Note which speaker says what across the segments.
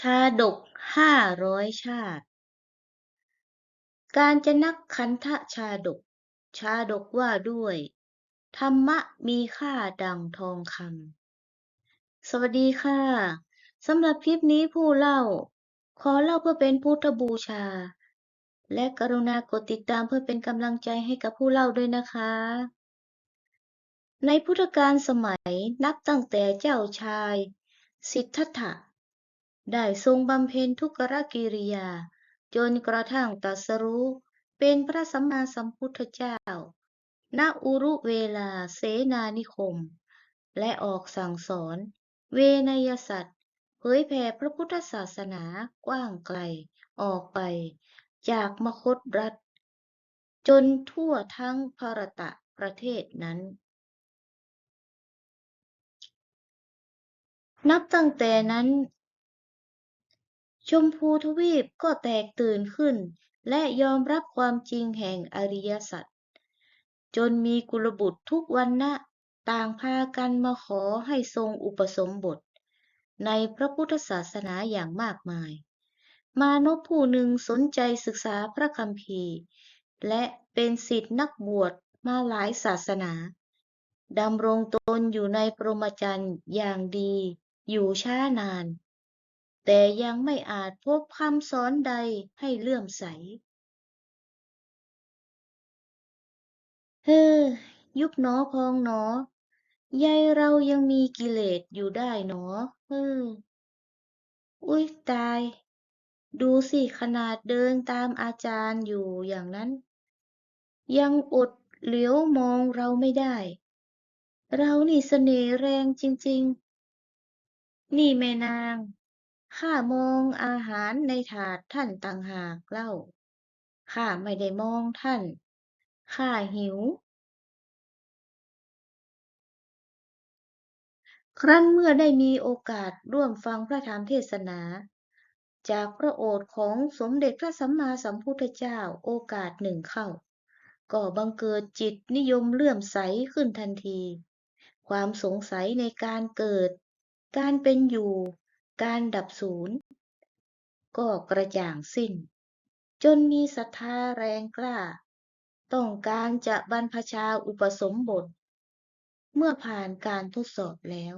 Speaker 1: ชาดกห้าร้อยชาติ การจะนักคันทะชาดก ชาดกว่าด้วย ธรรมะมีค่าดังทองคำสวัสดีค่ะสำหรับคลิปนี้ผู้เล่า ขอเล่าเพื่อเป็นพุทธบูชา และกรุณากดติดตามเพื่อเป็นกำลังใจให้กับผู้เล่าด้วยนะคะ ในพุทธกาลสมัยนับตั้งแต่เจ้าชาย สิทธัตถะ ได้ทรงบำเพ็ญทุกขกิริยา จนกระทั่งตรัสรู้ เป็นพระสัมมาสัมพุทธเจ้า ณ อุรุเวลาเสนานิคม และออกสั่งสอน เวนยสัตว์เผยแผ่พระพุทธศาสนากว้างไกล ออกไป จากมคตรัฐ จนทั่วทั้งภรตะประเทศนั้น นับตั้งแต่นั้น ชมพูทวีปก็แตกตื่นขึ้น และยอมรับความจริงแห่งอริยสัจจนมีกุลบุตรทุกวรรณะต่างพากันมาขอให้ทรงอุปสมบท ในพระพุทธศาสนาอย่างมากมาย มานพผู้หนึ่งสนใจศึกษาพระคัมภีร์ และเป็นศิษย์นักบวชมาหลายศาสนาดำรงตนอยู่ในพรมจรรย์อย่างดี อยู่ช้านาน แต่ยังไม่อาจพบคำสอนใดให้เลื่อมใส เฮ้อ ยุบหนอพองหนอใยเรายังมีกิเลสอยู่ได้หนอ เฮ้อ อุ๊ยตาย ดูสิขนาดเดินตามอาจารย์อยู่อย่างนั้น ยังอดเหลียวมองเราไม่ได้ เรานี่เสน่ห์แรงจริง ๆ นี่แม่นาง ข้ามองอาหารในถาดท่านต่างหากเล่า ข้าไม่ได้มองท่าน ข้าหิว ครั้นเมื่อได้มีโอกาสร่วมฟังพระธรรมเทศนา จากพระโอษฐ์ของสมเด็จพระสัมมาสัมพุทธเจ้าโอกาสหนึ่งเข้า ก็บังเกิดจิตนิยมเลื่อมใสขึ้นทันที ความสงสัยในการเกิด การเป็นอยู่ การดับสูญก็กระจ่างสิ้น จนมีศรัทธาแรงกล้า ต้องการจะบรรพชาอุปสมบท เมื่อผ่านการทดสอบแล้ว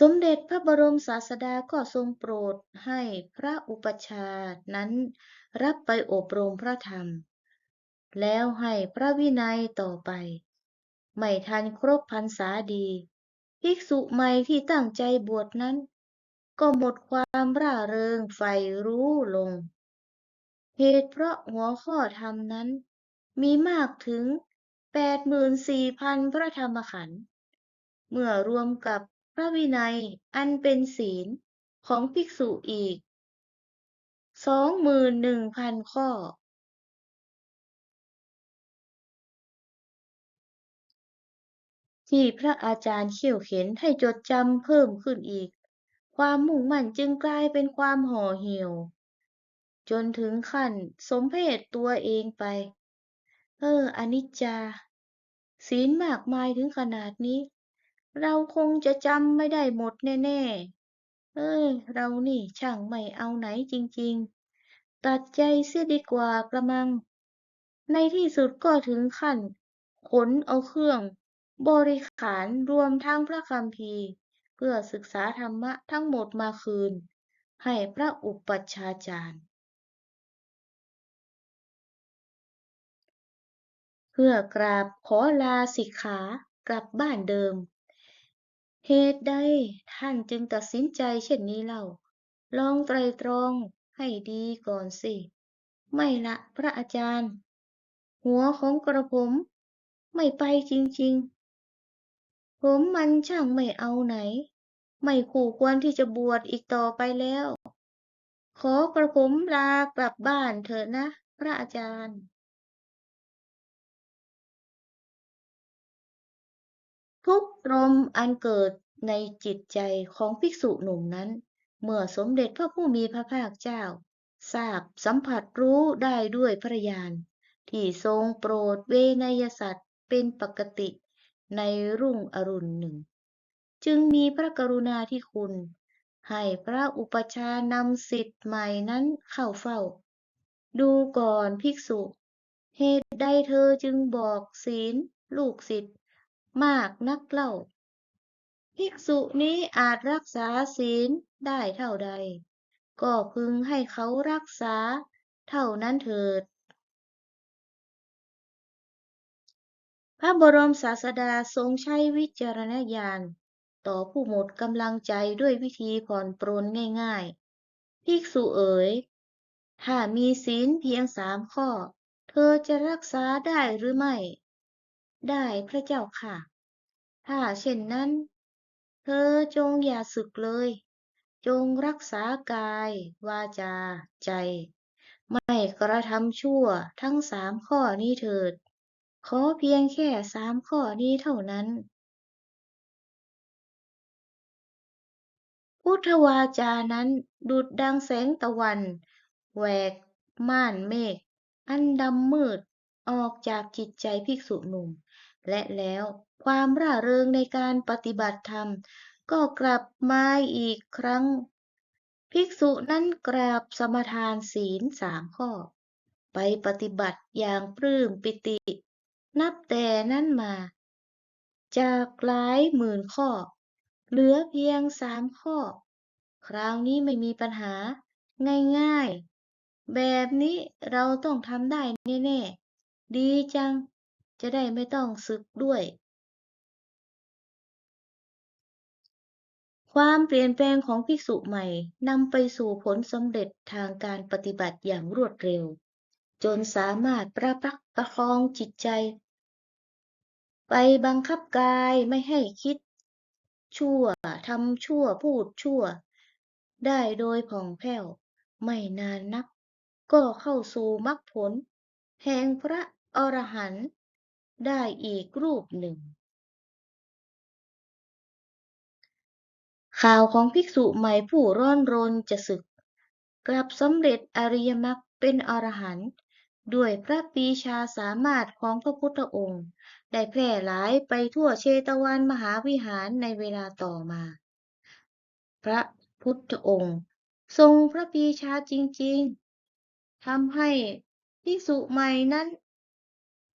Speaker 1: สมเด็จพระบรมศาสดาก็ทรงโปรดให้พระอุปชาย์นั้นรับไปอบรมพระธรรม แล้วให้พระวินัยต่อไป ไม่ทันครบพรรษาดี ภิกษุใหม่ที่ตั้งใจบวชนั้น ก็หมดความร่าเริงใฝ่รู้ลง เหตุเพราะหัวข้อธรรมนั้น มีมากถึง 84,000 พระธรรมขันธ์เมื่อรวมกับพระวินัยอันเป็นศีลของภิกษุอีก 21,000 ข้อ ที่พระอาจารย์เขี่ยวเข็นให้จดจำเพิ่มขึ้นอีก ความมุ่งมั่นจึงกลายเป็นความห่อเหี่ยว จนถึงขั้นสมเพศตัวเองไป เอออนิจจา ศีลมากมายถึงขนาดนี้ เราคงจะจำไม่ได้หมดแน่ๆ เอ้ยเรานี่ช่างไม่เอาไหนจริงๆ ตัดใจเสียดีกว่ากระมัง ในที่สุดก็ถึงขั้นขนเอาเครื่อง บริขารรวมทั้งพระคัมภีร์ เพื่อศึกษาธรรมะทั้งหมดมาคืน ให้พระอุปัชฌาจารย์ เพื่อกราบขอลาสิกขากลับบ้านเดิม เหตุใดท่านจึงตัดสินใจเช่นนี้เล่า ลองไตรตรองให้ดีก่อนสิ ไม่ละพระอาจารย์ หัวของกระผมไม่ไปจริงๆ ผมมันช่างไม่เอาไหน ไม่คู่ควรที่จะบวชอีกต่อไปแล้ว ขอกระผมลากลับบ้านเถอะนะ พระอาจารย์ทุกข์ตรมอันเกิดในจิตใจของภิกษุหนุ่มนั้น เมื่อสมเด็จพระผู้มีพระภาคเจ้า ทราบสัมผัสรู้ได้ด้วยพระญาณที่ทรงโปรดเวนยสัตว์เป็นปกติ ในรุ่งอรุณหนึ่ง จึงมีพระกรุณาธิคุณ ให้พระอุปชานำศิษย์ใหม่นั้นเข้าเฝ้า ดูก่อนภิกษุ เหตุใดเธอจึงบอกศีล ลูกศิษย์มากนักเล่า ภิกษุนี้อาจรักษาศีลได้เท่าใด ก็พึงให้เขารักษาเท่านั้นเถิด พระบรมศาสดาทรงใช้วิจารณญาณ ต่อผู้หมดกำลังใจด้วยวิธีผ่อนปรนง่ายๆ ภิกษุเอ๋ย ถ้ามีศีลเพียงสามข้อ เธอจะรักษาได้หรือไม่ ได้พระเจ้าค่ะ ถ้าเช่นนั้น เธอจงอย่าสึกเลย จงรักษากาย วาจา ใจ ไม่กระทำชั่วทั้งสามข้อนี้เถิด ขอเพียงแค่สามข้อนี้เท่านั้น พุทธวาจานั้นดุจดังแสงตะวันแหวกม่านเมฆอันดำมืดออกจากจิตใจภิกษุหนุ่ม และแล้วความร่าเริงในการปฏิบัติธรรม ก็กลับมาอีกครั้ง ภิกษุนั้นกราบสมทานศีลสามข้อ ไปปฏิบัติอย่างปลื้มปิติ นับแต่นั้นมา จากหลายหมื่นข้อ เหลือเพียงสามข้อ คราวนี้ไม่มีปัญหา ง่ายๆ แบบนี้เราต้องทำได้แน่ๆ ดีจัง จะได้ไม่ต้องสึกด้วย ความเปลี่ยนแปลงของภิกษุใหม่นำไปสู่ผลสำเร็จทางการปฏิบัติอย่างรวดเร็ว จนสามารถประพักประคองจิตใจ ไปบังคับกายไม่ให้คิด ชั่วทำชั่วพูดชั่ว ได้โดยผ่องแผ้ว ไม่นานนัก ก็เข้าสู่มรรคผล แห่งพระอรหันต์ได้อีกรูปหนึ่ง ข่าวของภิกษุใหม่ผู้ร้อนรนจะสึก กลับสำเร็จอริยมรรคเป็นอรหันต์ ด้วยพระปีชาสามารถของพระพุทธองค์ ได้แพร่หลายไปทั่วเชตวันมหาวิหารในเวลาต่อมา พระพุทธองค์ ทรงพระปีชาจริงๆทำให้ภิกษุใหม่นั้น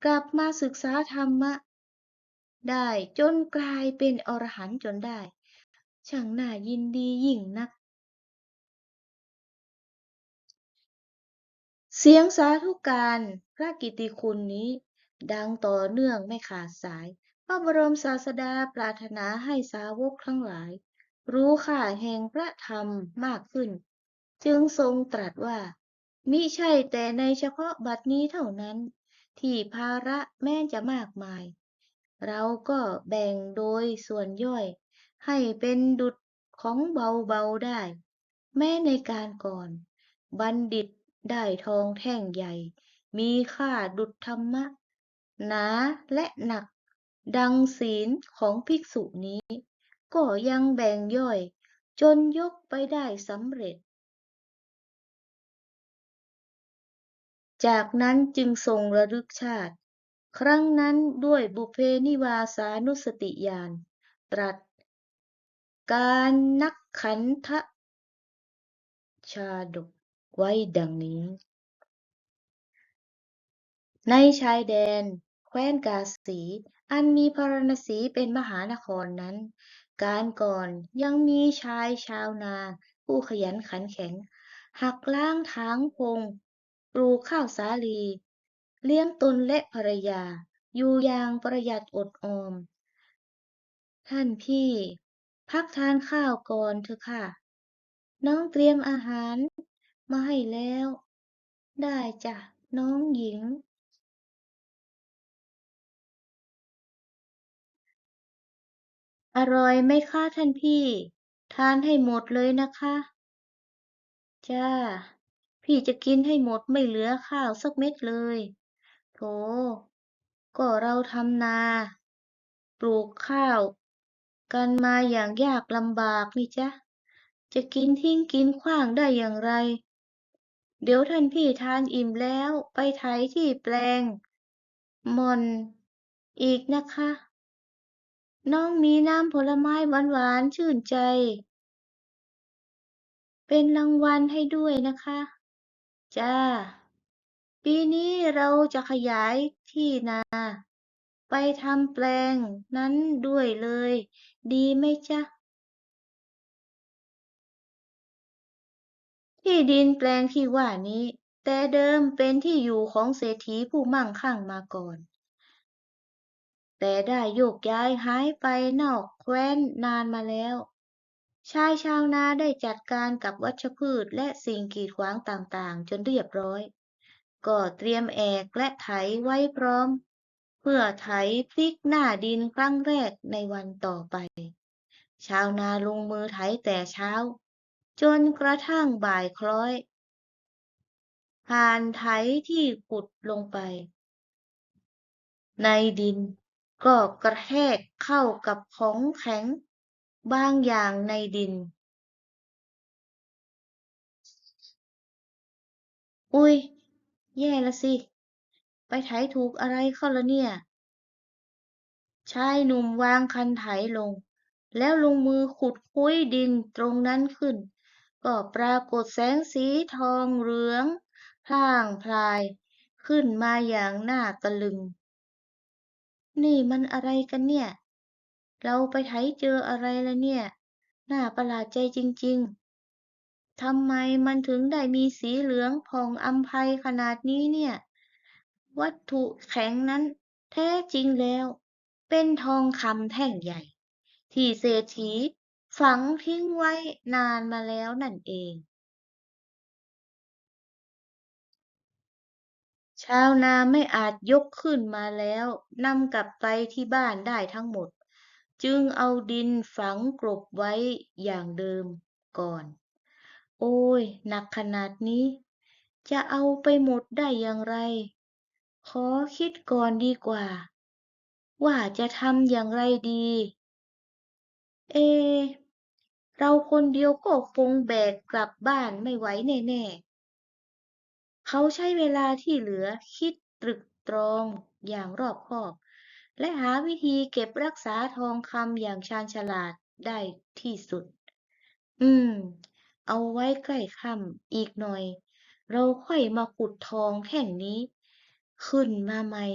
Speaker 1: กลับมาศึกษาธรรมะ ได้จนกลายเป็นอรหันต์จนได้ ช่างน่ายินดี เสียงสาธุการพระกิติคุณนี้ ดังต่อเนื่องไม่ขาดสาย พระบรมศาสดาปรารถนาให้สาวกทั้งหลาย รู้ค่าแห่งพระธรรมมากขึ้น จึงทรงตรัสว่า มิใช่แต่ในเฉพาะบัดนี้เท่านั้น ที่ภาระแม้จะมากมาย เราก็แบ่งโดยส่วนย่อย ให้เป็นดุจของเบาๆได้ แม้ในการก่อน บัณฑิต ได้ทองแท่งใหญ่ มีค่าดุจธรรมะ หนาและหนัก ดังศีลของภิกษุนี้ ก็ยังแบ่งย่อย จนยกไปได้สำเร็จ จากนั้นจึงทรงระลึกชาติ ครั้งนั้นด้วยบุเพนิวาสานุสติญาณตรัส การนักขันธชาดก ไว้ดังนี้ ในชายแดน แคว้นกาสี อันมีพาราณสีเป็นมหานครนั้น การก่อนยังมีชายชาวนา ผู้ขยันขันแข็ง หักล้างถางพงปลูกข้าวสาลี เลี้ยงตนและภรรยา อยู่อย่างประหยัดอดออม ท่านพี่ พักทานข้าวก่อนเถอะค่ะ น้องเตรียมอาหาร มาให้แล้ว ได้จ้ะน้องหญิงอร่อยไหมคะท่านพี่ ทานให้หมดเลยนะคะ จ้า พี่จะกินให้หมดไม่เหลือข้าวสักเม็ดเลย โถ ก็เราทำนา ปลูกข้าว กันมาอย่างยากลำบากนี่จ๊ะจะกินทิ้งกินขว้างได้อย่างไร เดี๋ยวท่านพี่ทานอิ่มแล้วไปไถที่แปลงมอนอีกนะคะ น้องมีน้ำผลไม้หวานๆชื่นใจ เป็นรางวัลให้ด้วยนะคะ จ้า ปีนี้เราจะขยายที่นา ไปทำแปลงนั้นด้วยเลย ดีไหมจ๊ะ ที่ดินแปลงที่ว่านี้ แต่เดิมเป็นที่อยู่ของเศรษฐีผู้มั่งคั่งมาก่อน แต่ได้โยกย้ายหายไปนอกแคว้นนานมาแล้ว ชายชาวนาได้จัดการกับวัชพืชและสิ่งกีดขวางต่างๆ จนเรียบร้อย ก็เตรียมแอกและไถไว้พร้อม เพื่อไถพลิกหน้าดินครั้งแรกในวันต่อไป ชาวนาลงมือไถแต่เช้า จนกระทั่งบ่ายคล้อย ผ่านไถที่ขุดลงไป ในดินก็กระแทกเข้ากับของแข็ง บางอย่างในดิน อุ๊ยแย่ละสิ ไปไถถูกอะไรเข้าละเนี่ย ชายหนุ่มวางคันไถลง แล้วลงมือขุดคุ้ยดินตรงนั้นขึ้น ก็ปรากฏแสงสีทองเหลืองพล่างพลาย ขึ้นมาอย่างน่าตะลึง นี่มันอะไรกันเนี่ย เราไปไถเจออะไรละเนี่ย น่าประหลาดใจจริง ๆทำไมมันถึงได้มีสีเหลืองผ่องอำไพขนาดนี้เนี่ย วัตถุแข็งนั้นแท้จริงแล้ว เป็นทองคำแท่งใหญ่ ที่เศรษฐี ฝังทิ้งไว้นานมาแล้วนั่นเอง ชาวนาไม่อาจยกขึ้นมาแล้วนำกลับไปที่บ้านได้ทั้งหมด จึงเอาดินฝังกลบไว้อย่างเดิมก่อน โอ้ย หนักขนาดนี้ จะเอาไปหมดได้อย่างไร ขอคิดก่อนดีกว่า ว่าจะทำอย่างไรดี เอ เราคนเดียวก็คงแบกกลับบ้านไม่ไหวแน่ๆ เขาใช้เวลาที่เหลือคิดตรึกตรองอย่างรอบคอบ และหาวิธีเก็บรักษาทองคำอย่างชาญฉลาดได้ที่สุด อืม เอาไว้ใกล้ค่ำอีกหน่อย เราค่อยมาขุดทองแท่งนี้ ขึ้นมาใหม่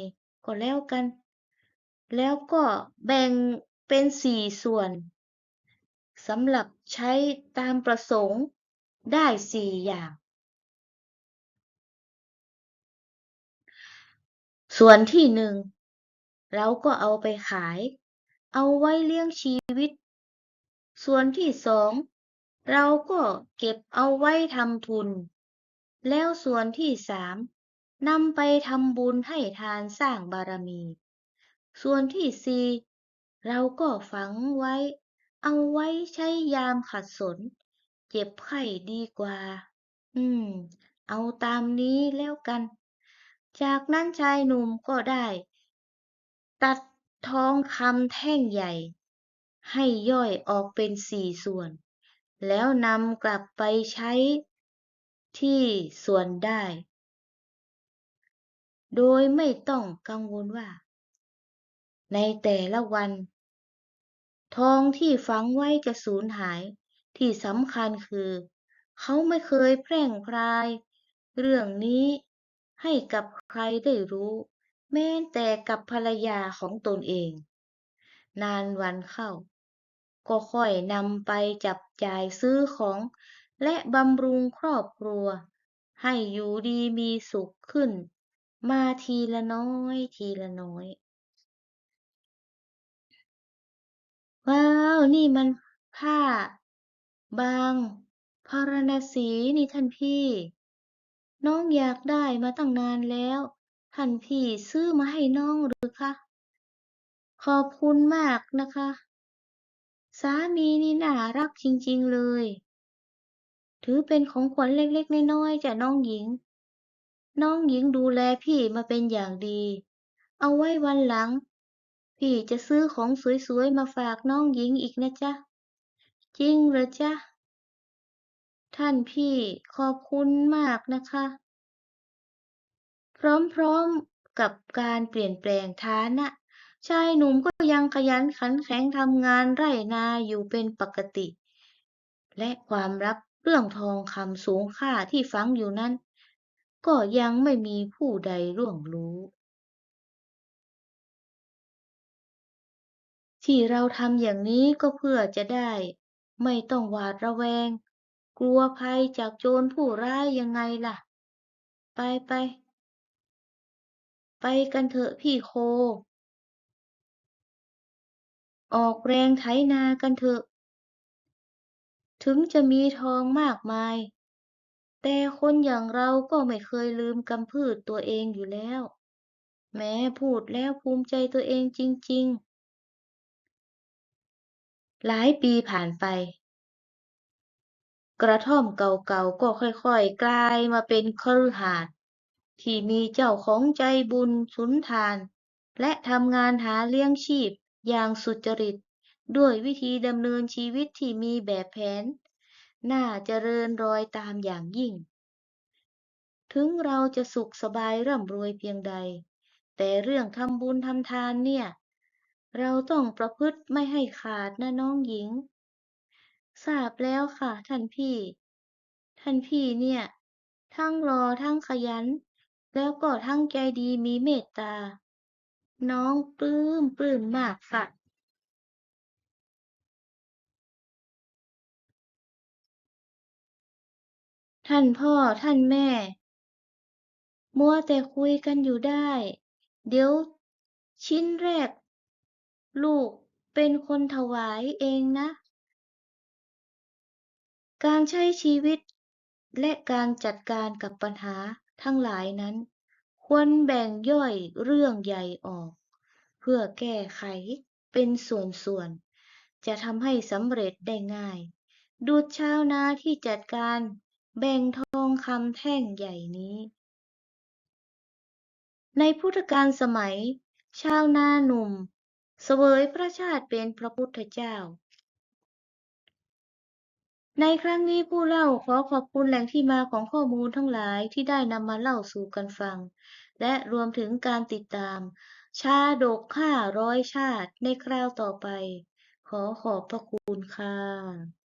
Speaker 1: ก็แล้วกัน แล้วก็แบ่งเป็นสี่ส่วน สำหรับใช้ตามประสงค์ได้สี่อย่าง ส่วนที่หนึ่งเราก็เอาไปขาย เอาไว้เลี้ยงชีวิต ส่วนที่สองเราก็เก็บเอาไว้ทำทุน แล้วส่วนที่สามนำไปทำบุญให้ทานสร้างบารมี ส่วนที่สี่เราก็ฝังไว้ เอาไว้ใช้ยามขัดสน เจ็บไข้ดีกว่า อืม เอาตามนี้แล้วกัน จากนั้นชายหนุ่มก็ได้ ตัดทองคำแท่งใหญ่ ให้ย่อยออกเป็นสี่ส่วน แล้วนำกลับไปใช้ที่ส่วนได้ โดยไม่ต้องกังวลว่า ในแต่ละวัน ทองที่ฝังไว้จะสูญหาย ที่สำคัญคือ เขาไม่เคยแพร่งพราย เรื่องนี้ให้กับใครได้รู้ แม้แต่กับภรรยาของตนเอง นานวันเข้า ก็ค่อยนำไปจับจ่ายซื้อของ และบำรุงครอบครัว ให้อยู่ดีมีสุขขึ้น มาทีละน้อยทีละน้อย ว้าว นี่มันผ้า บางพาราณสีนี่ท่านพี่ น้องอยากได้มาตั้งนานแล้ว ท่านพี่ซื้อมาให้น้องหรือคะ ขอบคุณมากนะคะ สามีนี่น่ารักจริงๆเลย ถือเป็นของขวัญเล็กๆน้อยๆจากน้องหญิง น้องหญิงดูแลพี่มาเป็นอย่างดี เอาไว้วันหลัง พี่จะซื้อของสวยๆ มาฝากน้องหญิงอีกนะจ๊ะ จริงเหรอจ๊ะ ท่านพี่ขอบคุณมากนะคะ พร้อมๆกับการเปลี่ยนแปลงฐานะชายหนุ่มก็ยังขยันขันแข็งทำงานไร่นาอยู่เป็นปกติ และความลับเรื่องทองคำสูงค่าที่ฝังอยู่นั้น ก็ยังไม่มีผู้ใดร่วงรู้ ที่เราทำอย่างนี้ก็เพื่อจะได้ ไม่ต้องหวาดระแวง กลัวภัยจากโจรผู้ร้ายยังไงล่ะ ไปไป ไปกันเถอะพี่โค ออกแรงไถนากันเถอะ ถึงจะมีทองมากมาย แต่คนอย่างเราก็ไม่เคยลืมกำพืชตัวเองอยู่แล้ว แม้พูดแล้วภูมิใจตัวเองจริง ๆ หลายปีผ่านไป กระท่อมเก่าๆก็ค่อยๆ กลายมาเป็นคฤหาสน์ที่มีเจ้าของใจบุญสุนทาน และทำงานหาเลี้ยงชีพอย่างสุจริต ด้วยวิธีดำเนินชีวิตที่มีแบบแผน น่าเจริญรอยตามอย่างยิ่ง ถึงเราจะสุขสบายร่ำรวยเพียงใด แต่เรื่องทำบุญทำทานเนี่ย เราต้องประพฤติไม่ให้ขาดนะน้องหญิง ทราบแล้วค่ะท่านพี่ ท่านพี่เนี่ย ทั้งหล่อทั้งขยัน แล้วก็ทั้งใจดีมีเมตตา น้องปลื้มปลื้มมากค่ะท่านพ่อท่านแม่ มัวแต่คุยกันอยู่ได้ เดี๋ยวชิ้นแรก ลูกเป็นคนถวายเองนะ การใช้ชีวิต และการจัดการกับปัญหาทั้งหลายนั้น ควรแบ่งย่อยเรื่องใหญ่ออก เพื่อแก้ไขเป็นส่วนๆ จะทำให้สำเร็จได้ง่ายดุจชาวนาที่จัดการแบ่งทองคำแท่งใหญ่นี้ ในพุทธกาลสมัย ชาวนาหนุ่ม เสวยพระชาติเป็นพระพุทธเจ้า ในครั้งนี้ผู้เล่าขอขอบคุณแหล่งที่มาของข้อมูลทั้งหลายที่ได้นำมาเล่าสู่กันฟัง และรวมถึงการติดตาม ชาดกห้าร้อยชาติในคราวต่อไป ขอขอบพระคุณค่ะ